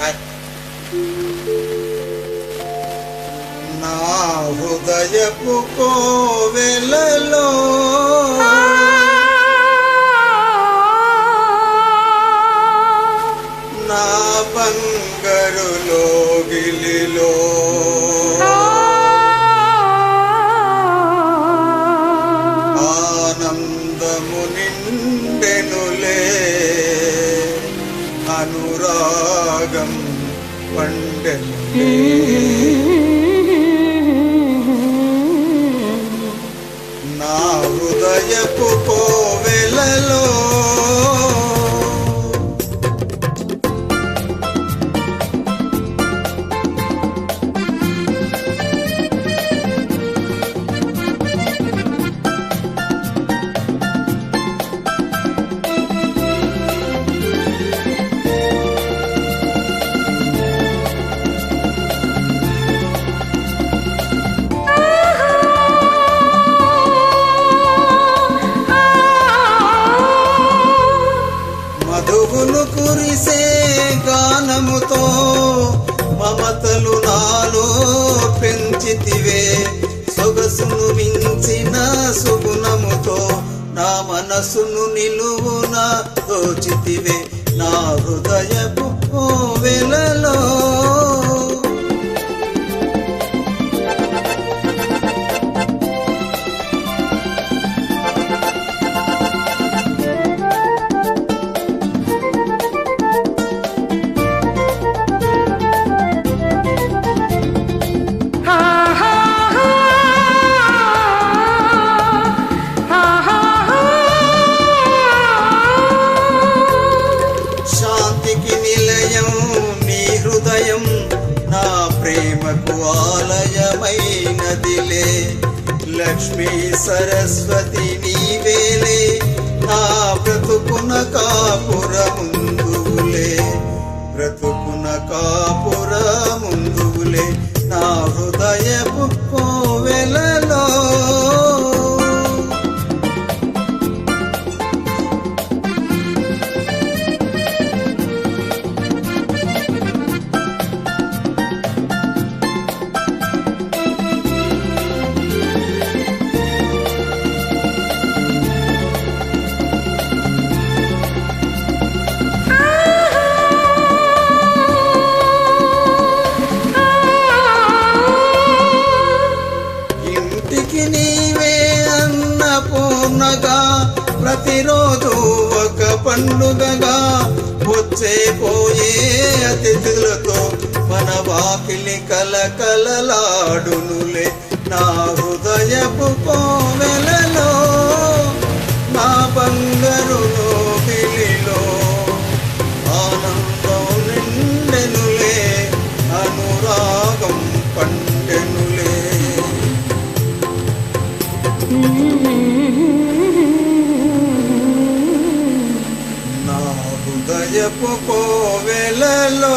Hi. నా హృదయపు కోవెలలో నా బంగారు లోగిలిలో అనురాగం పండెనులే నా హృదయపు కోవెలలో గానముతో మమతలు నాలో పెంచితివే. సొగసును మించిన సుగుణముతో నా మనసును నిలువున దోచితివే. నా హృదయపు కోవెలలో నా ప్రేమకు ఆలయమైనదిలే. లక్ష్మీ సరస్వతి నీవేలే. నా బ్రతుకున కాపురముందులే బ్రతుకున కాపురముందులే నా హృదయపు కోవెలలో ప్రతిరోజు ఒక పండుగగా వచ్చే పోయే అతిథులతో మన వాకిలి కలకలలాడునులే. నా హృదయపు కోవెలలో నా బంగారు పిలిలో ఆనందం నిండెనులే అనురాగం పండెనులే. నా హృదయపు కోవెలలో